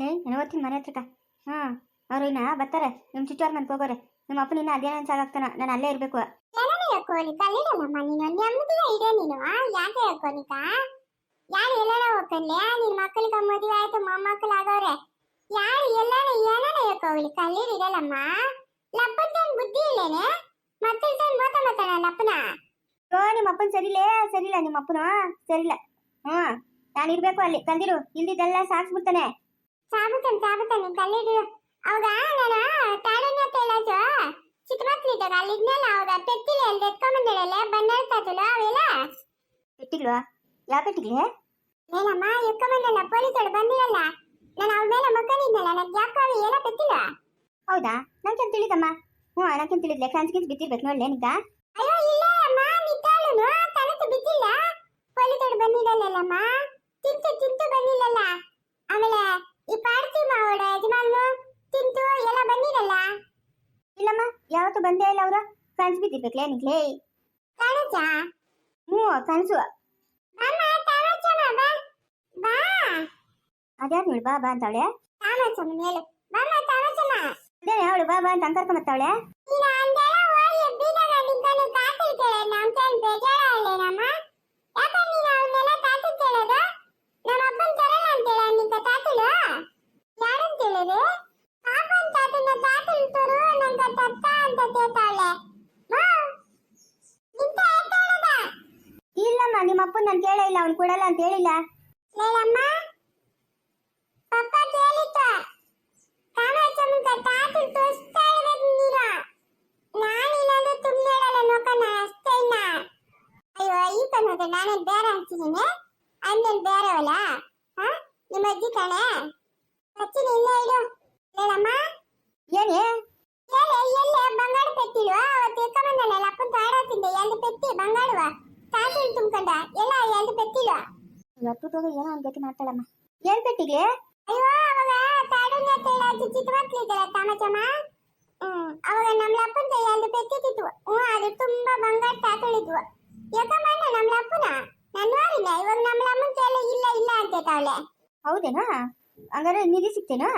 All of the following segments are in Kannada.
ಲೇ ನಾನು ಓದ್ತೀನಿ ಮನೆ ಹತ್ರಕ್ಕ. ಹಾಂ ಅವರು ಇನ್ನ ಬರ್ತಾರೆ ನಿಮ್ಮ ಚಿಟ್ಟವ್ರ ಮನೆಗೆ ಹೋಗೋರೆ. ನಿಮ್ಮ ಅಪ್ಪನ ಇನ್ನ ಅದೇನ ಸಾಕಾಗ್ತಾನ ನಾನು ಅಲ್ಲೇ ಇರಬೇಕು. ಎಲ್ಲನೇ ಕೋನಿಕ ಅಲ್ಲಿಡಲ್ಲಮ್ಮ ನೀನು ನೆಮ್ಮದಿಯ ಇದೆ ನೀನು. ಆ? ಯಾಕೆ ಕೋನಿಕ ಯಾರು ಎಲ್ಲಾರ ಹೋಗ್ಕನ್ಲೆ ನಿನ್ ಮಕ್ಕಳಿಗೆ ಮದುವೆ ಆಯ್ತು ಮೊಮ್ಮಕ್ಕಳು ಆಗವ್ರೆ ಯಾರು ಎಲ್ಲಾನ ಏನಾನ ಹೇಳ್ಕೋಗ್ಲಿ ಕಲ್ಲಿರಿರಲ್ಲಮ್ಮ ಲಪ್ಪನ್ ಬುದ್ಧಿ ಇಲ್ಲೇನೆ? ಮತ್ತೆ ಮೋತ ಮತ್ತಾನ ಲಪ್ಪನ ಓ ನಿಮ್ಮ ಅಪ್ಪನ ಸರಿಲೇ? ಸರಿಲ್ಲ ನಿಮ್ಮ ಅಪ್ಪನ? ಸರಿಲ್ಲ. ಹ್ಞೂ ನಾನು ಇರಬೇಕು ಅಲ್ಲಿ ಕಲ್ದಿರು ಇಲ್ದಿದ್ದೆಲ್ಲ ಸಾಕ್ಸ್ಬಿಡ್ತಾನೆ. ಸಾಬುತಾನೆ ಸಾಬುತಾನೆ ಕಲ್ಲಿರು ಅವಾಗ ನಾನು ತಾರಣ್ಯ ತೇಳಾಜು ಚಿಕ್ಕ ಮಕ್ಳಿದ್ದಾಗ ಅಲ್ಲಿ ಇದ್ನಲ್ಲ ಅವಾಗ ಪೆಟ್ಟಿಗೆ ಅಲ್ಲಿ ಎತ್ಕೊಂಬಂದಳಲ್ಲ ಬಣ್ಣದ ತಾತಲು ಅವೆಲ್ಲ? ಪೆಟ್ಟಿಗಳು ಯಾವ ಪೆಟ್ಟಿಗೆ? ಏನಮ್ಮ ಎತ್ಕೊಂಬಂದಲ್ಲ ಪೊಲೀಸರು ಬಂದಿರಲ್ಲ. ನಾನು ಅವ್ರ ಮೇಲೆ ಮಕ್ಕಳಿದ್ನಲ್ಲ ನನಗೆ ಯಾಕೆ ಎಲ್ಲ ಪೆಟ್ಟಿಲ್ಲ? ಹೌದಾ? ನಂಗೆ ತಿಳಿದಮ್ಮ ಹ್ಞೂ ನನಗೆ ತಿಳಿದ್ಲೆ ಕನ್ಸ್ಕಿನ್ಸ್ ಬಿದ್ದಿರ್ಬೇಕು ನೋಡ್ಲೆ ನಿಂಗ? ಅಯ್ಯೋ ಇಲ್ಲ ಅಮ್ಮ ನಿತ್ತಾಳುನು ತನಕ ಬಿದ್ದಿಲ್ಲ. ಪೊಲೀಸರು ಬಂದಿರಲ್ಲಮ್ಮ ತಿಂತು ತಿಂತು ಬಂದಿಲ್ಲಲ್ಲ. ಆಮೇಲೆ ಈ ಪಾಡ್ತಿ ಮಾವಡ ಯಜಮಾನು ತಿಂತು ಎಲ್ಲ ಬಂದಿರಲ್ಲ? ಇಲ್ಲಮ್ಮ, ಯಾವತ್ತು ಬಂದೇ ಇಲ್ಲ ಅವ್ರ. ಕನ್ಸ್ ಬಿದ್ದಿರ್ಬೇಕಲೇ ನಿಗ್ಲೇ? ಕಾಣುತ್ತ ಹ್ಞೂ, ಕನಸು. ಅದ್ಯಾರು ನೋಡು ಬಾ ಬಾ ಅಂತಾವಳೆ? ಅದೇನೆ ಅವಳು ಬಾ ಬಾ ಅಂತ ಅಂಕರ್ಕೊಂಬತ್ತಾವಳೆ ಈಗ ಅಂದೆಲ್ಲ ಹೋಗಿ ಬೀದಾಗ ನಿಂತಾನೆ ಕಾತಿರ್ತೇಳೆ ನಮ್ ಕಣ್ ಬೇಜಾರಲ್ಲೇನಮ್ಮ ಯಾಕೆ ನೀನು ಅವನ್ನೆಲ್ಲ ಕಾತಿರ್ತೇಳದು ನಮ್ಮ ಅಪ್ಪನ್ ತರಲ್ಲ ಅಂತೇಳ ನಿಂತ ತಾತುಲು ಯಾರಂತೇಳಿರಿ ಪಾಪನ್ ತಾತನ ತಾತುಲ್ ತರು ನಂಗ ತತ್ತ ಅಂತ ತೇತಾಳೆ ಮಾ ನಿಂತ ಹೇಳ್ತಾಳದ ಇಲ್ಲಮ್ಮ ನಿಮ್ಮ ಅಪ್ಪನ ನಾನು ಕೇಳೇ ಇಲ್ಲ ಅವ್ನು ಕೊಡಲ್ಲ ಅಂತ ಹೇಳಿಲ್ಲ ಲೇಲಮ್ಮ ಪಪ್ಪ ಕೇಳಿತ ಕಾಮಾಚಮ್ಮನ ತಾತುಲ್ ತೋರಿಸ್ತಾ ಇರ್ಬೇಕು ನೀನು ನಾನಿಲ್ಲಂದ್ರೆ ಸುಮ್ಮನೆ ಹೇಳಲ್ಲ ನೋಕನ ಅಷ್ಟೇ ಇನ್ನ ಅಯ್ಯೋ ಈ ಕನ್ನೋದು ನಾನೇನ್ ಬೇರೆ ಅಂತಿದ್ದೀನಿ ಅಂದೇನ್ ಬೇರೆವಲ್ಲ ಹಾ ನಿಮ್ಮ ಅಜ್ಜಿ ಕಣೆ ಹಚ್ಚಿನ ಇಲ್ಲ ಇಡು ಹೇಳಮ್ಮ ಏನೇ ಎಲ್ಲೆ ಎಲ್ಲೆ ಬಂಗಾಳ ಪೆಟ್ಟಿಲ್ವ ಅವತ್ತು ಎಕ್ಕಮಂದಲ್ಲ ಅಪ್ಪನ ತಾಡಾತಿಂದೆ ಎಂದು ಪೆಟ್ಟಿ ಬಂಗಾಳುವ ತಾತುಲ್ ತುಂಬ್ಕೊಂಡ ಎಲ್ಲ ಎಂದು ಪೆಟ್ಟಿಲ್ವ ಹೋಗಿ ಏನೋ ಒಂದು ಗತಿ ಮಾಡ್ತಾಳಮ್ಮ. ಏನ್ ಪೆಟ್ಟಿಗೆ? ಅಯ್ಯೋ ಅವಾಗ ತಾಡುಣ್ಯ ತೇಳಾಜಿ ಚಿಚಿತ್ ಮಕ್ಳಿದ್ದಲ್ಲ ತಮಚಮ್ಮ ಅವಾಗ ಪೆಟ್ಟಿತ್ತು ಹ್ಞೂ ಅದು ತುಂಬಾ ಬಂಗಾರ ತಾತಳಿದ್ವು ಯಾಕಮ್ಮ ನಮ್ಮ ಅಪ್ಪನ? ನಾನು ನೋಡಿಲ್ಲ ಇವಾಗ ನಮ್ಮ ಅಮ್ಮನ ಇಲ್ಲ ಇಲ್ಲ ಅಂತ ಹೌದೇನಾ? ಹಂಗಾದ್ರೆ ನಿಧಿ ಸಿಕ್ತೇನಾ?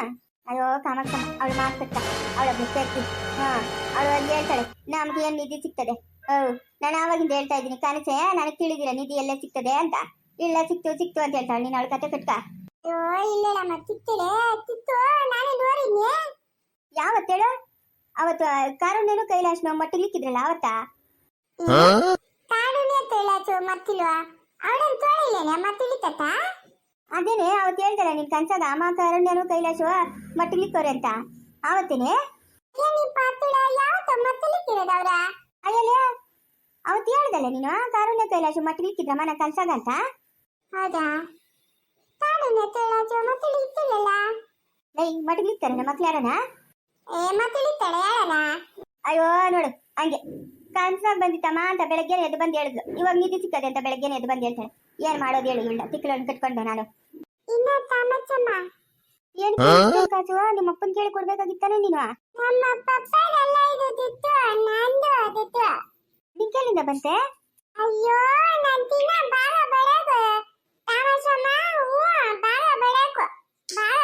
ಅಯ್ಯೋ ಕಾಮಕ್ಕಮ್ಮ ಅವಳು ಮಾತಾಡ್ತ ಅವಳ ಗೊತ್ತಾಗ್ತಿ ಹಾ ಅವಳು ಅಲ್ಲಿ ಹೇಳ್ತಾಳೆ. ನಮ್ಗೆ ಏನ್ ನಿಧಿ ಸಿಗ್ತದೆ? ಹೌದು ನಾನು ಆವಾಗಿಂದ ಹೇಳ್ತಾ ಇದ್ದೀನಿ. ಕನಸೆ ನನಗೆ ತಿಳಿದಿರ ನಿಧಿ ಎಲ್ಲ ಸಿಗ್ತದೆ ಅಂತ. ಇಲ್ಲ ಸಿಕ್ತು ಸಿಕ್ತು ಅಂತ ಹೇಳ್ತಾಳೆ. ನೀನು ಅವಳ ಕತೆ ಕಟ್ಕ. ಅಯ್ಯೋ ಇಲ್ಲ ನಮ್ಮ ಚಿತ್ತಿಲೆ ಚಿತ್ತು ನಾನೇ ನೋಡಿದ್ನಿ. ಯಾವತ್ತೇಳು ಅವತ್ತು ಕಾರುಣ್ಯನು ಕೈಲಾಶ್ನು ಮಟ್ಟಿಲಿಕ್ಕಿದ್ರಲ್ಲ ಅವತ್ತಾ ಕಾರುಣ್ಯ ತೇಳಾಚು ಮತ್ತಿಲ್ವಾ? ಅವಳನ್ನು ತೋಳಿಲ್ಲೇನೆ ಮತ್ತಿಳಿತತ್ತ ಅದೇನೆ ಅವತ್ತು ಹೇಳ್ತಾಳೆ ನಿನ್ ಕನ್ಸಾಗ ಅಮ್ಮ ಕಾರುಣ್ಯನು ಕೈಲಾಶು ಮಟ್ಟಿಲಿಕ್ಕವ್ರೆ ಅಂತ. ಆವತ್ತೇನೆ? ಏನಿ ಪಾತುಳ ಯಾವತ್ತ ಮತ್ತಿಳಿತಿರೋದವ್ರ ಅಯ್ಯಲೇ ಅವತ್ತು ಹೇಳ್ದಲ್ಲ ನೀನು ಕಾರುಣ್ಯ ಕೈಲಾಶು ಮಟ್ಟಿಲಿಕ್ಕಿದ್ರಮ್ಮ ಮನ ಕನ್ಸಾಗ ಅಂತ? ಹೌದಾ? ತಾಡುಣ್ಯ ತೇಳಾಚು ಮತ್ತಿಳಿತಿಲ್ಲಲ್ಲ ಲೈ ಮಟ್ಟಿಲಿಕ್ತಾರೆ ನಮ್ಮ ಮಕ್ಳು ಯಾರನ ಏ ಮತ್ತಿಳಿತಾಳೆ ಯಾರನ ಅಯ್ಯೋ ನೋಡು ಹಂಗೆ. ಕನ್ಸಾಗ ಬಂದಿತ್ತಮ್ಮ ಅಂತ ಬೆಳಗ್ಗೆ ಎದ್ದು ಬಂದು ಹೇಳಿದ್ಲು. ಇವಾಗ ನಿಧಿ ಸಿಕ್ಕದೆ ಅಂತ ಬೆಳಗ್ಗೆ ಎದ್ದು ಬಂದು ಹೇಳ್ತಾಳೆ. ಏನ್ ಮಾಡೋದು ಹೇಳು ಇಲ್ಲ ತಿಕ್ಕಳನ್ನು ಕಟ್ಕೊಂಡು ನಾನು. ಇನ್ನ ತಾಮಚಮ್ಮ ಏನ್ ಕಾಸು ನಿಮ್ಮ ಅಪ್ಪನ್ ಕೇಳಿ ಕೊಡ್ಬೇಕಾಗಿತ್ತಾನೆ ನೀನು? ನಮ್ಮ ಪಪ್ಪನೆಲ್ಲ ಇದು ತಿತ್ತು ನಂದು ಅದಿತ್ತು ನಿನ್ ಕೇಳಿಂದ ಬಂತೆ? ಅಯ್ಯೋ ನನ್ ತಿನ್ನ ಬಾರ ಬಡಕು ತಾಮಚಮ್ಮ ಹ್ಞೂ ಬಾಳ ಬಡಕು ಬಾಳ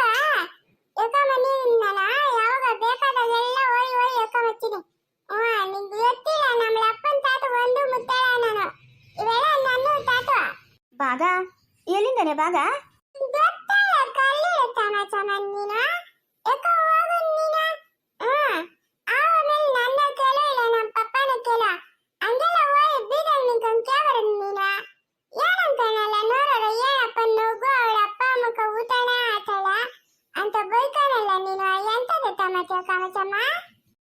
ಎಕ್ಕಮನಿ ನಾನು ಯಾವಾಗ ಬೇಕಾದಾಗೆಲ್ಲ ಹೋಯ್ ಹೋಯ್ ಎಕ್ಕಮಚ್ಚಿನಿ ಹ್ಞೂ ನಿಂಗೆ ಗೊತ್ತಿಲ್ಲ ನಮ್ಮ ಅಪ್ಪನ ತಾತ ಒಂದು ಮುತ್ತಾಳ ನಾನು. ಇವೆಲ್ಲ ನನ್ನ ಬಾಗ? ಎಲ್ಲಿಂದಾನೆ ಬಾಗ ಗೊತ್ತಲ್ಲ ಕಲ್ಲಿ ತಾಮಚಮ್ಮ ನೀನು ಎಕ್ಕ ಹೋಗು ನೀನು ಹ್ಮ್ ಆಮೇಲೆ ನನ್ನ ಕೇಳು ಇಲ್ಲ ನಮ್ಮ ಪಪ್ಪನ ಕೇಳು ಹಂಗೆಲ್ಲ ಹೋಗಿ ಬೀದಲ್ಲಿ ನಿಂತ್ಕೊಂಡು ಕೇವರ ನೀನು ಏನಂತಾನಲ್ಲ ನೋಡೋಣ ಏನಪ್ಪ ನುಗ್ಗು ಅವಳ ಅಪ್ಪ ಅಮ್ಮಕ್ಕ ಊಟನೇ ಆತಳ ಅಂತ ಬೈತಾನಲ್ಲ ನೀನು ಎಂತದ ತಮಚ ಕಾಮಚಮ್ಮ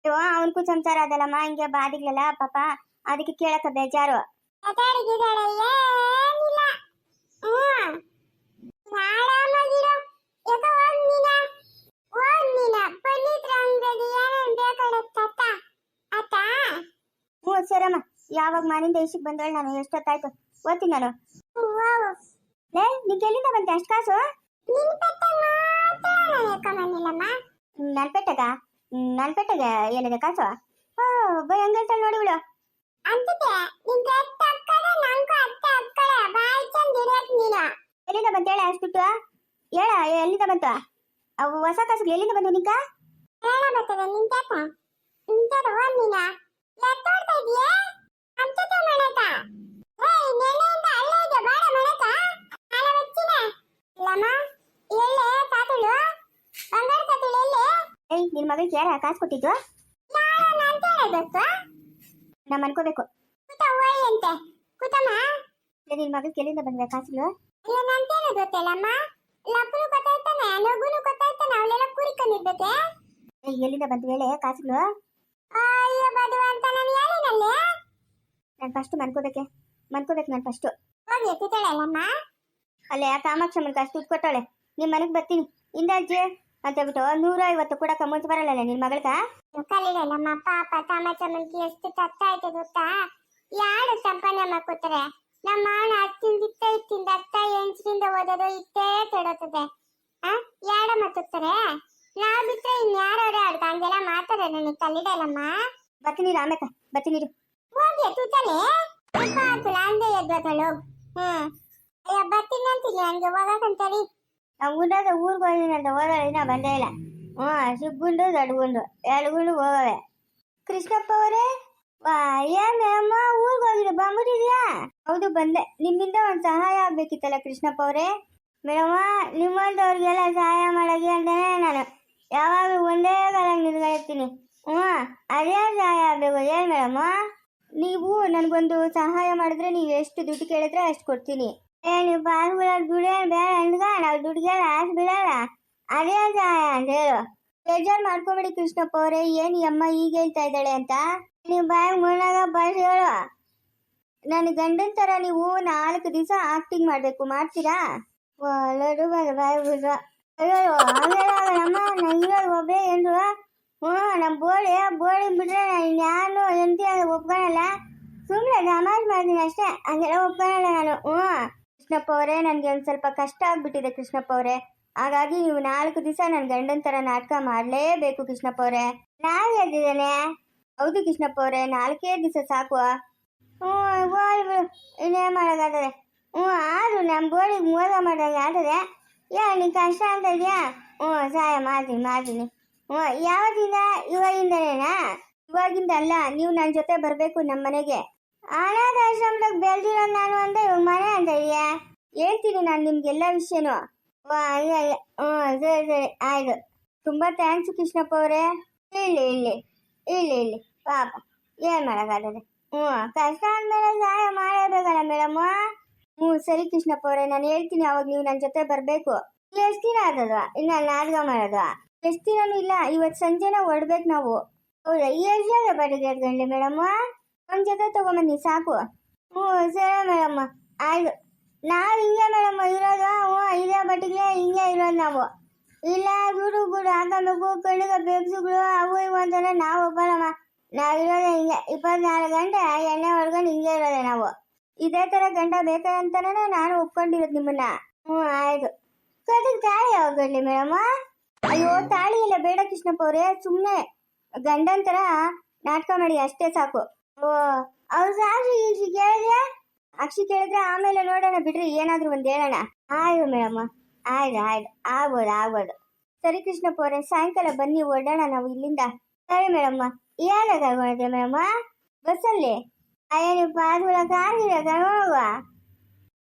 ಅವನ್ಕು ಸಂಸಾರ ಅದಲ್ಲಮ್ಮ ಹಿಂಗೆ ಬಾದಿಗ್ಲಲ್ಲ ಪಾಪ ಅದಕ್ಕೆ ಕೇಳಕ ಬೇಜಾರು. ಹ್ಞೂ. ಸರಮ್ಮ ಯಾವಾಗ ಮನೆಯಿಂದ ಇಷ್ಟಕ್ಕೆ ಬಂದಳು ನಾನು ಎಷ್ಟೊತ್ತಾಯ್ತು? ಓದ್ತೀನಿ ನಾನು. ಲೇ ನಿಂಗೆ ಎಲ್ಲಿಂದ ಬಂತೆ ಅಷ್ಟು ಕಾಸು? ನನ್ನ ಪೆಟ್ಟಗ? ನನ್ನ ಪೆಟ್ಟಗೆ ಏನಿದೆ ಕಾಸು ಓ ಬೈ ಹಂಗೆ ಹೇಳ್ತಾಳೆ ನೋಡಿ ಬಿಡು. ಅಂತಿದೆ ನಿನ್ ಅತ್ತ ಅಕ್ಕಡೆ ನಂಗೂ ಅತ್ತೆ ಅಕ್ಕಡೆ ಬಾಯ್ ಚಂದ ಇರಕ್ ನೀನು. ಎಲ್ಲಿಂದ ಬಂತ ಹೇಳ ಅಷ್ಟು ಹೇಳ ಎಲ್ಲಿಂದ ಬಂತ? ಅವು ಹೊಸ ಕಾಸುಗಳು ಎಲ್ಲಿಂದ ಬಂದು ನಿಂಕ ಹೇಳ ಬರ್ತದೆ ನಿಂತ ನಿಂತಾತ ಹೋಗ್ ನೀನ. ಎತ್ತೋಡ್ತಾ ಇದೀಯಾ ಅಂಚತೆ ಮಣಕ ಏಯ್ ನೆನೆಯಿಂದ ಅಲ್ಲೇ ಇದೆ ಬಾಡ ಮಣಕ ಅಲ್ಲ ಬಚ್ಚಿನ ಇಲ್ಲಮ್ಮ ಎಲ್ಲೇ ತಾತುಳು ಬಂಗಾರ ತಾತುಳು ಎಲ್ಲೇ ಏಯ್ ನಿನ್ ಮಗಳಿಗೆ ಯಾರ ಕಾಸು ಕೊಟ್ಟಿದ್ದು ನಾನು ಅಂತ. ಹೇಳಬೇಕು ನಾ ಅನ್ಕೋಬೇಕು ನಿನ್ ಮಗಳಿಗೆ ಎಲ್ಲಿಂದ ಬಂದ್ರೆ ಕಾಸುಗಳು ಎಲ್ಲಿಂದ ಬಂದ ವೇಳೆ ಕಾಸುಗಳು ಅಯ್ಯೋ ಬದುವ ಅಂತ ನಾನು ಫಸ್ಟ್ ಮನ್ಕೋಬೇಕೆ. ಮನ್ಕೋಬೇಕು ನಾನು ಫಸ್ಟು ಅಲ್ಲೇ ಕಾಮಾಕ್ಷಮ್ಮನ ಕಾಸು ದುಡ್ಡು ಕೊಟ್ಟಾಳೆ ನಿಮ್ಮ ಮನೆಗೆ ಬರ್ತೀನಿ. ಇಂದಾಜಿ. ಅಂತ ಹೇಳ್ಬಿಟ್ಟು ನೂರ ಐವತ್ತು ಕೂಡ ಮುಂಚೆ ಬರಲ್ಲ ನಿನ್ ಮಗಳ್ಗ? ಕಲಿಡಲ್ಲಮ್ಮ ಪಾಪ ತಮ್ಮ ಚಮನ್ಗೆ ಎಷ್ಟು ಕಷ್ಟ ಆಯ್ತು ಗೊತ್ತಾ? ಯಾರು ಸಂಪಾದನೆ ನಮ್ಮ ಮಾವನ ಹತ್ತಿಂದ ಇತ್ತ ಇತ್ತಿಂದ ಅತ್ತ ಹೆಂಚಿನಿಂದ ಓದೋದು ಇತ್ತೇ ಕೆಡೋತದೆ. ಆ ಯಾಡ ಮತ್ತುತ್ತಾರೆ ನಾವ್ ಬಿಟ್ರೆ ಇನ್ಯಾರವ್ರೆ ಅವ್ರಿಗೆ ಹಂಗೆಲ್ಲ ಮಾತಾಡೋ ನನಗೆ ಕಲಿಡಲ್ಲಮ್ಮ ಬರ್ತೀನಿ ರಾಮಕ್ಕ ಬರ್ತೀನಿ ಹೋಗಿ ಹಾಕುಲ ಅಂದೆ ಎದ್ದೋತಳು ಹ್ಮ್. ಬರ್ತೀನಿ ಅಂತೀನಿ ಹಂಗೆ ಹೋಗಕ್ಕಂತಡಿ ನಾವು ಗುಂಡದ ಊರಿಗೆ ಹೋಗಿನಂತ ಹೋದ್ರೆ ಇನ್ನೂ ಬಂದೇ ಇಲ್ಲ. ಹ್ಞೂ ಚಿಕ್ಕಗುಂಡು ದೊಡ್ಡ ಗುಂಡು ಎರಡು ಗುಂಡು ಹೋಗವೆ ಕೃಷ್ಣಪ್ಪ ಅವರೇ ಏನಮ್ಮ ಊರಿಗೆ ಹೋಗಿದ್ದು ಬಂದ್ಬಿಟ್ಟಿದ್ಯಾ? ಹೌದು, ಬಂದೆ. ನಿಮ್ಮಿಂದ ಒಂದು ಸಹಾಯ ಆಗ್ಬೇಕಿತ್ತಲ್ಲ ಕೃಷ್ಣಪ್ಪ ಅವರೇ? ಮೇಡಮ್ಮ ನಿಮ್ಮಂಥವ್ರಿಗೆಲ್ಲ ಸಹಾಯ ಮಾಡೋಕೆ ಅಂತಾನೆ ನಾನು. ಯಾವಾಗಲೂ ಒಂದೇ ಕಾಲ ನಿಲ್ಗಳಿರ್ತೀನಿ ಹ್ಞೂ ಅದೇ ಸಹಾಯ ಆಗಬೇಕು. ಏನು ಮೇಡಮ್ಮ? ನೀವು ನನಗೊಂದು ಸಹಾಯ ಮಾಡಿದ್ರೆ ನೀವು ಎಷ್ಟು ದುಡ್ಡು ಕೇಳಿದ್ರೆ ಅಷ್ಟು ಕೊಡ್ತೀನಿ. ಏ ನೀವು ಪಾಸ್ಗಳ ದುಡ್ಡೇ ಬೇಡ ಅಂದ್ಗ ನಾವು ದುಡ್ಗೆಲ್ಲ ಆಸೆ ಬಿಡಲ್ಲ. ಅದೇ ಸಹಾಯ ಅಂತ ಹೇಳು ಬೇಜಾರು ಮಾಡ್ಕೊಬೇಡಿ ಕೃಷ್ಣಪ್ಪ ಅವರೇ, ಏನು ಅಮ್ಮ ಈಗ ಹೇಳ್ತಾ ಇದ್ದಾಳೆ ಅಂತ. ನೀವು ಬಾಯಿ ಮುನ್ನಾಗ ಬಸ್ ಹೇಳು. ನನ್ನ ಗಂಡನ ಥರ ನೀವು ನಾಲ್ಕು ದಿವಸ ಆಕ್ಟಿಂಗ್ ಮಾಡಬೇಕು, ಮಾಡ್ತೀರಾ? ಒಳ್ಳೆದು ಬಾಯಿ ಬಿಡ್ರ. ಅಯ್ಯೋ, ಹಂಗೆಲ್ಲ ನಮ್ಮ ನಂಗಿರೋದು ಒಬ್ಬೇ ಏನ್ರು? ಹ್ಞೂ ನಮ್ಮ ಬೋಳಿ ಬೋಳಿ ಬಿಟ್ರೆ ನಾನು ಇನ್ಯಾರು ಎಂತಿ ಒಪ್ಕೊಳಲ್ಲ. ಸುಮ್ಮನೆ ನಮಾಜ್ ಮಾಡ್ತೀನಿ ಅಷ್ಟೇ, ಹಂಗೆಲ್ಲ ಒಪ್ಕೊಳಲ್ಲ ನಾನು. ಹ್ಞೂ. ಕೃಷ್ಣಪ್ಪ ಅವರೇ, ನನಗೆ ಒಂದು ಸ್ವಲ್ಪ ಕಷ್ಟ ಆಗ್ಬಿಟ್ಟಿದೆ ಕೃಷ್ಣಪ್ಪ ಅವರೇ. ಹಾಗಾಗಿ ನೀವು ನಾಲ್ಕು ದಿವಸ ನನ್ನ ಗಂಡನ ಥರ ನಾಟಕ ಮಾಡಲೇಬೇಕು ಕೃಷ್ಣಪ್ಪ ಅವರೇ. ನಾನು ಹೇಳ್ತಿದ್ದೇನೆ ಹೌದು ಕೃಷ್ಣಪ್ಪ ಅವರೇ, ನಾಲ್ಕೇ ದಿವಸ ಸಾಕು. ಹ್ಞೂ ಇನ್ನೇನು ಮಾಡೋಕ್ಕಾಗ್ತದೆ. ಹ್ಞೂ, ಆದರೂ ನಮ್ಮ ಬೋಳಿಗೆ ಮೋಸ ಮಾಡ್ದಂಗೆ ಆಗ್ತದೆ ಯಾ, ನೀನು ಕಷ್ಟ ಅಂತ ಇದೆಯಾ? ಹ್ಞೂ, ಸಹಾಯ ಮಾಡ್ತೀನಿ ಮಾಡ್ತೀನಿ. ಹ್ಞೂ ಯಾವತ್ತಿಂದ ಇವಾಗಿಂದನೇನಾ? ಇವಾಗಿಂದ ಅಲ್ಲ ನೀವು ನನ್ನ ಜೊತೆ ಬರಬೇಕು ನಮ್ಮ ಮನೆಗೆ. ಅನಾಥಾಶ್ರಮದಾಗ ಬೆಳೆದಿರೋ ನಾನು ಅಂತ ಇವಾಗ ಮನೆ ಅಂತ ಹೇಳ್ತೀನಿ ನಾನು ನಿಮ್ಗೆಲ್ಲ ವಿಷಯನೂ. ಹ್ಞೂ, ಸರಿ ಸರಿ, ಆಯ್ತು. ತುಂಬ ಥ್ಯಾಂಕ್ಸ್ ಕೃಷ್ಣಪ್ಪ ಅವರೇ. ಇಲ್ಲಿ ಇಲ್ಲಿ ಇಲ್ಲಿ ಇಲ್ಲಿ ಪಾಪ, ಏನು ಮಾಡೋಕ್ಕಾಗದೆ ಹ್ಞೂ, ಕಷ್ಟ ಅಂದಮೇಲೆ ಸಹಾಯ ಮಾಡಬೇಕಲ್ಲ ಮೇಡಮ್ ಹ್ಞೂ, ಸರಿ ಕೃಷ್ಣಪ್ಪ ಅವರೇ, ನಾನು ಹೇಳ್ತೀನಿ ಅವಾಗ ನೀವು ನನ್ನ ಜೊತೆ ಬರಬೇಕು. ಎಷ್ಟು ದಿನ ಆದದ್ವ? ಇನ್ನ ನಾಟಕ ಮಾಡೋದು ಎಷ್ಟು ದಿನನೂ ಇಲ್ಲ ಇವತ್ತು ಸಂಜೆನ ಹೊಡ್ಬೇಕು ನಾವು. ಹೌದಾ? ಎಷ್ಟು ಜನ ಬಟ್ಟಿಗೆ ಎತ್ಕೊಂಡ್ಲಿ ಮೇಡಮ್ ಒಂದು ಜೊತೆ ತಗೊಂಬನ್ನಿ ಸಾಕು ಹ್ಞೂ, ಸರಿ ಮೇಡಮ್. ಆಯ್ತು. ನಾವು ಹಿಂಗೆ ಮೇಡಮ್ ಇರೋದು, ಹ್ಞೂ ಇದೇ ಬಟ್ಟಿಗೆ ಹಿಂಗೆ ಇರೋದು ನಾವು. ಇಲ್ಲ, ಗೂಡು ಗೂಡು ಹಾಕಬೇಕು ಕಣ್ಣಿಗೆ ಬೆಕ್ಸುಗಳು ಅವು ಇವು ಅಂತಂದ್ರೆ ನಾವು ಒಪ್ಪಲ್ಲಮ್ಮ ನಾವು ಇರೋದೇ ಹಿಂಗೆ. ಇಪ್ಪತ್ನಾಲ್ಕು ಗಂಟೆ ಎಣ್ಣೆ ಹೊಡ್ಕೊಂಡು ಹಿಂಗೆ ಇರೋದೆ ನಾವು. ಇದೇ ಥರ ಗಂಡ ಬೇಕಂತಾನೆ ನಾನು ಒಪ್ಕೊಂಡಿರೋದು ನಿಮ್ಮನ್ನ. ಹ್ಞೂ, ಆಯಿತು. ಕದಕ್ಕೆ ತಾಳಿ ಯಾವಾಗ ಕೊಡ್ಲಿ ಮೇಡಮ್? ಅಯ್ಯೋ, ತಾಳಿ ಇಲ್ಲ. ಬೇಡ ಕೃಷ್ಣಪ್ಪ ಅವರೇ ಸುಮ್ಮನೆ ಗಂಡನ ಥರ ನಾಟಕ ಮಾಡಿ, ಅಷ್ಟೇ ಸಾಕು. ಓ, ಅವ್ರು ಸಾಕ್ಷಿ ಕೇಳಿದ್ರೆ? ಅಕ್ಷಿ ಕೇಳಿದ್ರೆ ಆಮೇಲೆ ನೋಡೋಣ ಬಿಡ್ರಿ, ಏನಾದರೂ ಒಂದು ಹೇಳೋಣ. ಆಯ್ತು ಮೇಡಮ್, ಆಯ್ತು ಆಯ್ತು. ಆಗ್ಬೋದು ಆಗ್ಬೋದು. ಸರಿ ಕೃಷ್ಣಪ್ಪ ಅವರೇ, ಸಾಯಂಕಾಲ ಬನ್ನಿ, ಓಡೋಣ ನಾವು ಇಲ್ಲಿಂದ. ಸರಿ ಮೇಡಮ್ಮ ಯಾವಾಗ ಕರ್ಕೊಂಡಿದ್ದೆ ಮೇಡಮ್ಮ ಬಸ್ಸಲ್ಲಿ? ಅಯ್ಯ ನೀವು ಪಾಸ್ಗಳ ಕಾರ್ಗಿರ ಕರ್ಕೊಂಡೋಗುವ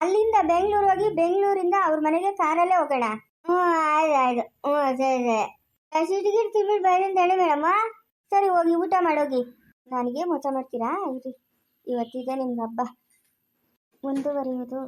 ಅಲ್ಲಿಂದ ಬೆಂಗಳೂರು ಹೋಗಿ ಬೆಂಗಳೂರಿಂದ ಅವ್ರ ಮನೆಗೆ ಕಾರಲ್ಲೇ ಹೋಗೋಣ. ಹ್ಞೂ, ಆಯ್ತು ಆಯ್ತು. ಹ್ಞೂ, ಸರಿ ಸರಿ. ಸಿಟಿಗಿಟ್ ಬರೀ ತಡಿ ಮೇಡಮ್ಮ ಸರಿ, ಹೋಗಿ ಊಟ ಮಾಡೋಗಿ. ನನಗೆ ಮೋಸ ಮಾಡ್ತೀರಾ? ಇರಿ ಇವತ್ತಿದೆ ನಿಮ್ಗೆ ಹಬ್ಬ. ಮುಂದುವರಿಯೋದು